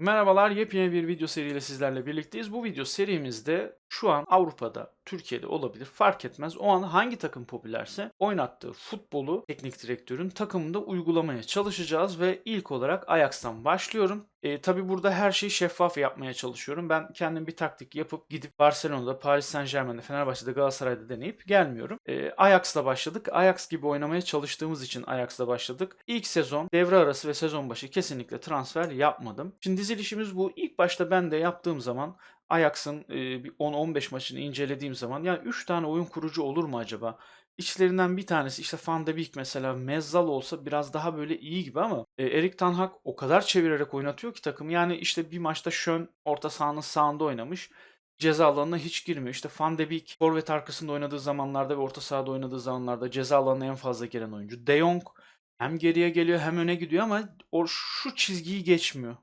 Merhabalar, yepyeni bir video seriyle sizlerle birlikteyiz. Bu video serimizde şu an Avrupa'da, Türkiye'de olabilir fark etmez. O an hangi takım popülerse oynattığı futbolu teknik direktörün takımında uygulamaya çalışacağız ve ilk olarak Ajax'tan başlıyorum. E, tabii burada her şeyi şeffaf yapmaya çalışıyorum. Ben kendim bir taktik yapıp gidip Barcelona'da, Paris Saint Germain'de, Fenerbahçe'de, Galatasaray'da deneyip gelmiyorum. E, Ajax'la başladık. Ajax gibi oynamaya çalıştığımız için Ajax'la başladık. İlk sezon devre arası ve sezon başı kesinlikle transfer yapmadım. Şimdi dizilişimiz bu. İlk başta ben de yaptığım zaman Ajax'ın e, bir 10-15 maçını incelediğim zaman yani 3 tane oyun kurucu olur mu acaba? İçlerinden bir tanesi işte Van de Beek mesela Mezzal olsa biraz daha böyle iyi gibi ama e, Erik Ten Hag o kadar çevirerek oynatıyor ki takım. Yani işte bir maçta Schön orta sahanın sağında oynamış. Ceza alanına hiç girmiyor. İşte Van de Beek forvet arkasında oynadığı zamanlarda ve orta sahada oynadığı zamanlarda ceza alanına en fazla giren oyuncu. De Jong hem geriye geliyor hem öne gidiyor ama o şu çizgiyi geçmiyor.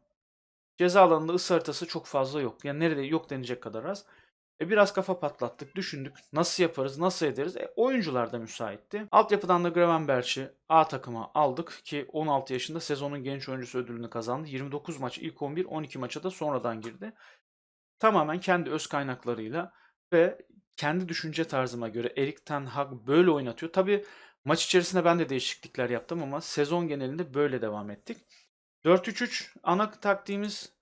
Ceza alanında ısı haritası çok fazla yok. Yani nerede yok denecek kadar az. E biraz kafa patlattık, düşündük. Nasıl yaparız, nasıl ederiz? E, oyuncular da müsaitti. Altyapıdan da Gravenberch'i A takıma aldık ki 16 yaşında sezonun genç oyuncusu ödülünü kazandı. 29 maç ilk 11, 12 maça da sonradan girdi. Tamamen kendi öz kaynaklarıyla ve kendi düşünce tarzıma göre Erik Ten Hag böyle oynatıyor. Tabii maç içerisinde ben de değişiklikler yaptım ama sezon genelinde böyle devam ettik. 4-3-3 ana taktiğimiz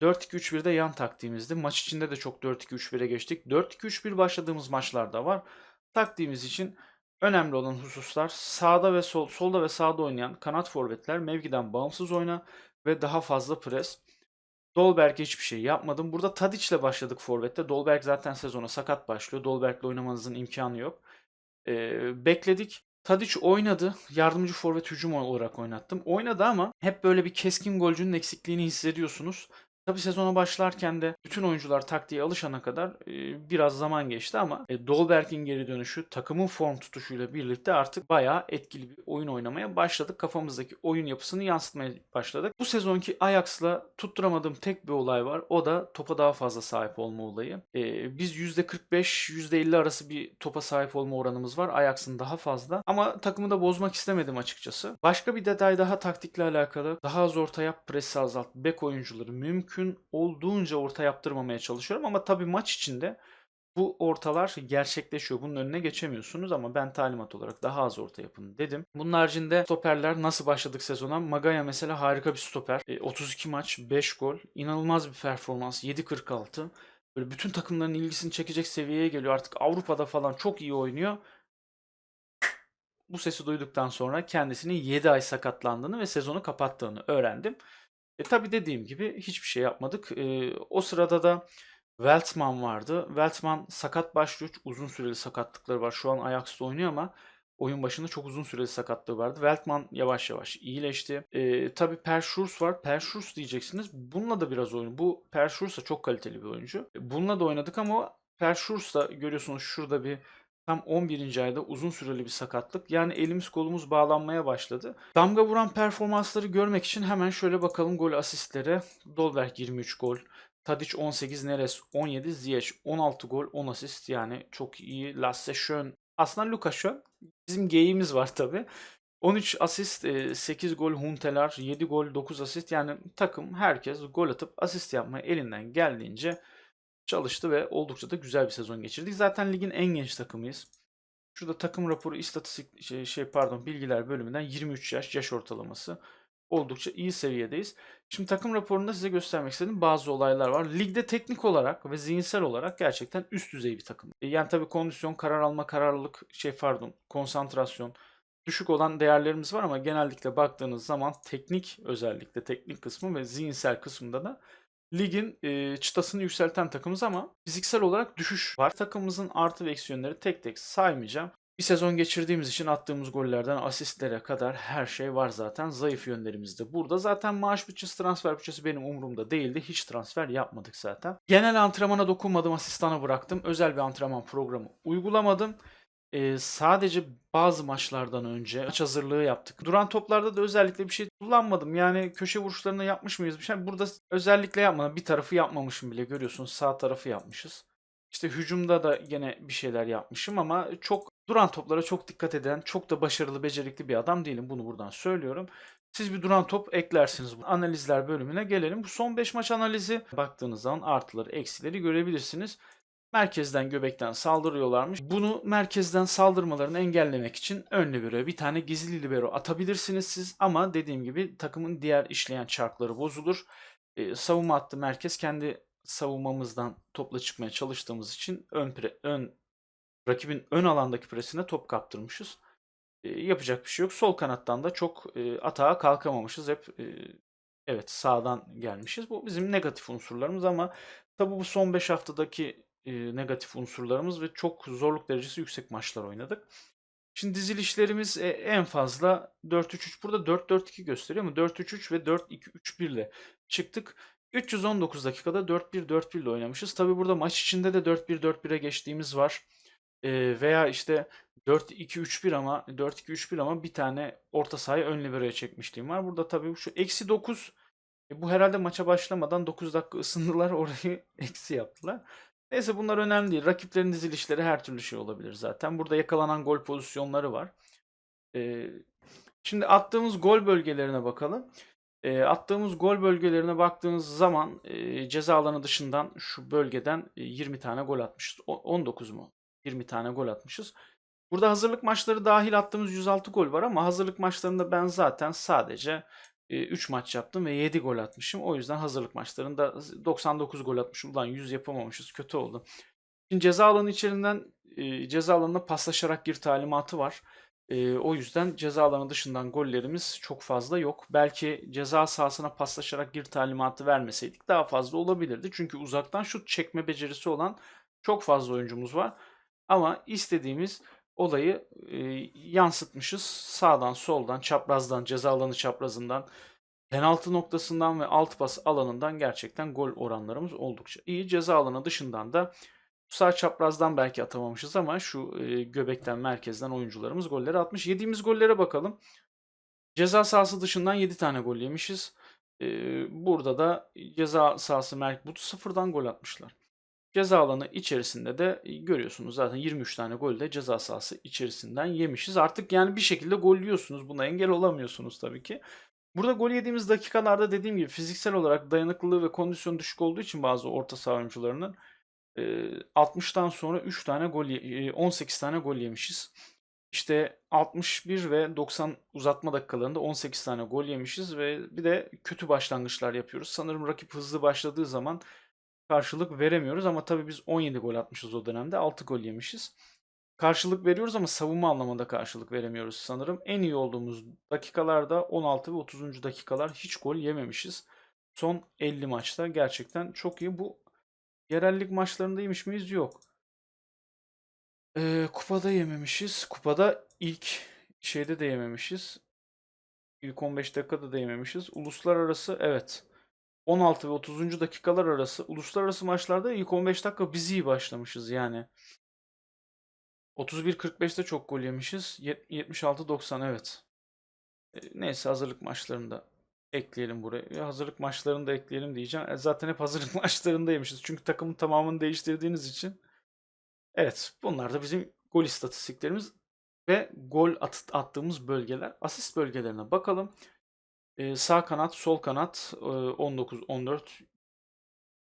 4-2-3-1 de yan taktiğimizdi. Maç içinde de çok 4-2-3-1'e geçtik. 4-2-3-1 başladığımız maçlar da var. Taktiğimiz için önemli olan hususlar sağda ve sol, solda ve sağda oynayan kanat forvetler mevkiden bağımsız oyna ve daha fazla pres. Dolberg'e hiçbir şey yapmadım. Burada Tadic'le başladık forvette. Dolberg zaten sezona sakat başlıyor. Dolberg'le oynamanızın imkanı yok. Ee, bekledik. Tadic oynadı. Yardımcı forvet hücum olarak oynattım. Oynadı ama hep böyle bir keskin golcünün eksikliğini hissediyorsunuz. Tabi sezona başlarken de bütün oyuncular taktiğe alışana kadar e, biraz zaman geçti ama e, Dolberg'in geri dönüşü takımın form tutuşuyla birlikte artık bayağı etkili bir oyun oynamaya başladık. Kafamızdaki oyun yapısını yansıtmaya başladık. Bu sezonki Ajax'la tutturamadığım tek bir olay var. O da topa daha fazla sahip olma olayı. E, biz %45-%50 arası bir topa sahip olma oranımız var. Ajax'ın daha fazla. Ama takımı da bozmak istemedim açıkçası. Başka bir detay daha taktikle alakalı. Daha az orta yap, presi azalt. Bek oyuncuları mümkün olduğunca orta yaptırmamaya çalışıyorum ama tabii maç içinde bu ortalar gerçekleşiyor. Bunun önüne geçemiyorsunuz ama ben talimat olarak daha az orta yapın dedim. Bunun haricinde stoperler nasıl başladık sezona? Magaya mesela harika bir stoper. E, 32 maç, 5 gol. İnanılmaz bir performans. 7.46. Böyle bütün takımların ilgisini çekecek seviyeye geliyor. Artık Avrupa'da falan çok iyi oynuyor. Bu sesi duyduktan sonra kendisinin 7 ay sakatlandığını ve sezonu kapattığını öğrendim. E tabi dediğim gibi hiçbir şey yapmadık. E, o sırada da Weltman vardı. Weltman sakat başlıyor. Uzun süreli sakatlıkları var. Şu an Ajax'ta oynuyor ama oyun başında çok uzun süreli sakatlığı vardı. Weltman yavaş yavaş iyileşti. E, tabii Per Schurz var. Per Schurz diyeceksiniz. Bununla da biraz oyun. Bu Per Schurz da çok kaliteli bir oyuncu. E, Bununla da oynadık ama Per Schurz da görüyorsunuz şurada bir Tam 11. ayda uzun süreli bir sakatlık. Yani elimiz kolumuz bağlanmaya başladı. Damga vuran performansları görmek için hemen şöyle bakalım gol asistlere. Dolberg 23 gol. Tadic 18, Neres 17, Ziyech 16 gol, 10 asist. Yani çok iyi. Lasse Schön. Aslında Luka Schön. Bizim geyiğimiz var tabi. 13 asist, 8 gol Huntelar, 7 gol, 9 asist. Yani takım herkes gol atıp asist yapmaya elinden geldiğince çalıştı ve oldukça da güzel bir sezon geçirdik. Zaten ligin en genç takımıyız. Şurada takım raporu istatistik şey, şey pardon bilgiler bölümünden 23 yaş yaş ortalaması oldukça iyi seviyedeyiz. Şimdi takım raporunda size göstermek istediğim bazı olaylar var. Ligde teknik olarak ve zihinsel olarak gerçekten üst düzey bir takım. E, Yani tabii kondisyon, karar alma, kararlılık, şey pardon, konsantrasyon düşük olan değerlerimiz var ama genellikle baktığınız zaman teknik özellikle teknik kısmı ve zihinsel kısmında da ligin e, çıtasını yükselten takımız ama fiziksel olarak düşüş var. Takımımızın artı ve eksi yönleri tek tek saymayacağım. Bir sezon geçirdiğimiz için attığımız gollerden asistlere kadar her şey var zaten. Zayıf yönlerimiz de burada. Zaten maaş bütçesi, transfer bütçesi benim umurumda değildi. Hiç transfer yapmadık zaten. Genel antrenmana dokunmadım, asistana bıraktım. Özel bir antrenman programı uygulamadım. Ee, sadece bazı maçlardan önce maç hazırlığı yaptık. Duran toplarda da özellikle bir şey kullanmadım. Yani köşe vuruşlarında yapmış mıyız bir şey? Burada özellikle yapmadım. Bir tarafı yapmamışım bile görüyorsunuz. Sağ tarafı yapmışız. İşte hücumda da gene bir şeyler yapmışım ama çok duran toplara çok dikkat eden, çok da başarılı, becerikli bir adam değilim. Bunu buradan söylüyorum. Siz bir duran top eklersiniz. Analizler bölümüne gelelim. Bu son 5 maç analizi baktığınız zaman artıları, eksileri görebilirsiniz. Merkezden göbekten saldırıyorlarmış. Bunu merkezden saldırmalarını engellemek için ön libero bir tane gizli libero atabilirsiniz siz. Ama dediğim gibi takımın diğer işleyen çarkları bozulur. Ee, savunma hattı merkez kendi savunmamızdan topla çıkmaya çalıştığımız için ön, pre, ön rakibin ön alandaki presine top kaptırmışız. E, yapacak bir şey yok. Sol kanattan da çok e, atağa kalkamamışız. Hep e, evet sağdan gelmişiz. Bu bizim negatif unsurlarımız ama tabi bu son 5 haftadaki e, negatif unsurlarımız ve çok zorluk derecesi yüksek maçlar oynadık. Şimdi dizilişlerimiz e, en fazla 4-3-3 burada 4-4-2 gösteriyor ama 4-3-3 ve 4-2-3-1 ile çıktık. 319 dakikada 4-1-4-1 ile oynamışız. Tabi burada maç içinde de 4-1-4-1'e geçtiğimiz var. E, veya işte 4-2-3-1 ama 4-2-3-1 ama bir tane orta sahayı ön liberoya çekmişliğim var. Burada tabii şu eksi 9 e, bu herhalde maça başlamadan 9 dakika ısındılar orayı eksi yaptılar. Neyse bunlar önemli değil. Rakiplerin dizilişleri her türlü şey olabilir zaten. Burada yakalanan gol pozisyonları var. E, şimdi attığımız gol bölgelerine bakalım. E, attığımız gol bölgelerine baktığınız zaman e, ceza alanı dışından şu bölgeden e, 20 tane gol atmışız. O, 19 mu? 20 tane gol atmışız. Burada hazırlık maçları dahil attığımız 106 gol var ama hazırlık maçlarında ben zaten sadece 3 maç yaptım ve 7 gol atmışım. O yüzden hazırlık maçlarında 99 gol atmışım. Ulan 100 yapamamışız. Kötü oldu. Şimdi ceza alanı içerisinden ceza alanına paslaşarak gir talimatı var. O yüzden ceza alanı dışından gollerimiz çok fazla yok. Belki ceza sahasına paslaşarak gir talimatı vermeseydik daha fazla olabilirdi. Çünkü uzaktan şut çekme becerisi olan çok fazla oyuncumuz var. Ama istediğimiz olayı e, yansıtmışız. Sağdan, soldan, çaprazdan, ceza alanı çaprazından, penaltı noktasından ve alt pas alanından gerçekten gol oranlarımız oldukça iyi. Ceza alanı dışından da sağ çaprazdan belki atamamışız ama şu e, göbekten merkezden oyuncularımız golleri atmış. Yediğimiz gollere bakalım. Ceza sahası dışından 7 tane gol yemişiz. E, burada da ceza sahası merkez bu sıfırdan gol atmışlar. Ceza alanı içerisinde de e, görüyorsunuz zaten 23 tane gol de ceza sahası içerisinden yemişiz. Artık yani bir şekilde gol yiyorsunuz. Buna engel olamıyorsunuz tabii ki. Burada gol yediğimiz dakikalarda dediğim gibi fiziksel olarak dayanıklılığı ve kondisyon düşük olduğu için bazı orta saha oyuncularının 60'tan sonra 3 tane gol 18 tane gol yemişiz. İşte 61 ve 90 uzatma dakikalarında 18 tane gol yemişiz ve bir de kötü başlangıçlar yapıyoruz. Sanırım rakip hızlı başladığı zaman karşılık veremiyoruz ama tabii biz 17 gol atmışız o dönemde. 6 gol yemişiz. Karşılık veriyoruz ama savunma anlamında karşılık veremiyoruz sanırım. En iyi olduğumuz dakikalarda 16 ve 30. dakikalar hiç gol yememişiz. Son 50 maçta gerçekten çok iyi. Bu yerellik maçlarındaymış mıyız? Yok. Ee, kupada yememişiz. Kupada ilk şeyde de yememişiz. İlk 15 dakikada da yememişiz. Uluslararası evet. 16 ve 30. dakikalar arası uluslararası maçlarda ilk 15 dakika biz iyi başlamışız yani. 31-45'te çok gol yemişiz. 76-90 evet. E, neyse hazırlık maçlarında ekleyelim buraya. Hazırlık maçlarında ekleyelim diyeceğim. E, zaten hep hazırlık maçlarında yemişiz. Çünkü takımın tamamını değiştirdiğiniz için. Evet bunlar da bizim gol istatistiklerimiz ve gol at attığımız bölgeler. Asist bölgelerine bakalım. Ee, sağ kanat, sol kanat e, 19-14.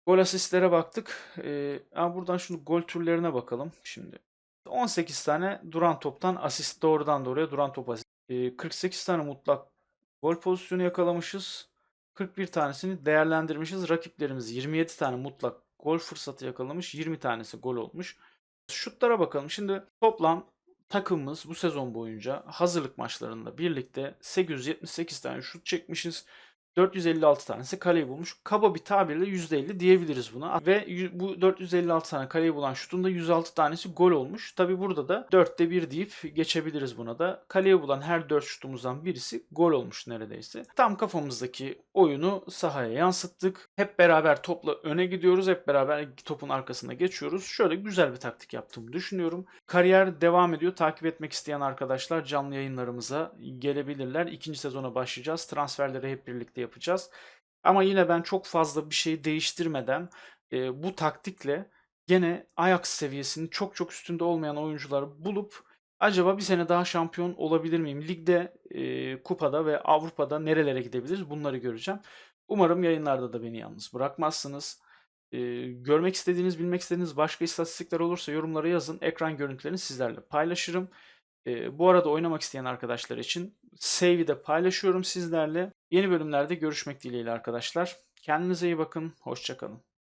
Gol asistlere baktık. Ee, ama buradan şunu gol türlerine bakalım şimdi. 18 tane duran toptan asist doğrudan doğruya duran top asist. Ee, 48 tane mutlak gol pozisyonu yakalamışız. 41 tanesini değerlendirmişiz. Rakiplerimiz 27 tane mutlak gol fırsatı yakalamış. 20 tanesi gol olmuş. Şutlara bakalım. Şimdi toplam takımımız bu sezon boyunca hazırlık maçlarında birlikte 878 tane şut çekmişiz. 456 tanesi kaleyi bulmuş. Kaba bir tabirle %50 diyebiliriz buna. Ve bu 456 tane kaleyi bulan şutun da 106 tanesi gol olmuş. Tabi burada da 4'te 1 deyip geçebiliriz buna da. Kaleyi bulan her 4 şutumuzdan birisi gol olmuş neredeyse. Tam kafamızdaki oyunu sahaya yansıttık. Hep beraber topla öne gidiyoruz. Hep beraber topun arkasına geçiyoruz. Şöyle güzel bir taktik yaptığımı düşünüyorum. Kariyer devam ediyor. Takip etmek isteyen arkadaşlar canlı yayınlarımıza gelebilirler. İkinci sezona başlayacağız. Transferleri hep birlikte yapacağız. Ama yine ben çok fazla bir şey değiştirmeden e, bu taktikle gene Ajax seviyesinin çok çok üstünde olmayan oyuncuları bulup Acaba bir sene daha şampiyon olabilir miyim? Ligde, e, kupada ve Avrupa'da nerelere gidebiliriz? Bunları göreceğim. Umarım yayınlarda da beni yalnız bırakmazsınız. E, görmek istediğiniz, bilmek istediğiniz başka istatistikler olursa yorumlara yazın. Ekran görüntülerini sizlerle paylaşırım. E, bu arada oynamak isteyen arkadaşlar için save'i de paylaşıyorum sizlerle. Yeni bölümlerde görüşmek dileğiyle arkadaşlar. Kendinize iyi bakın. Hoşçakalın.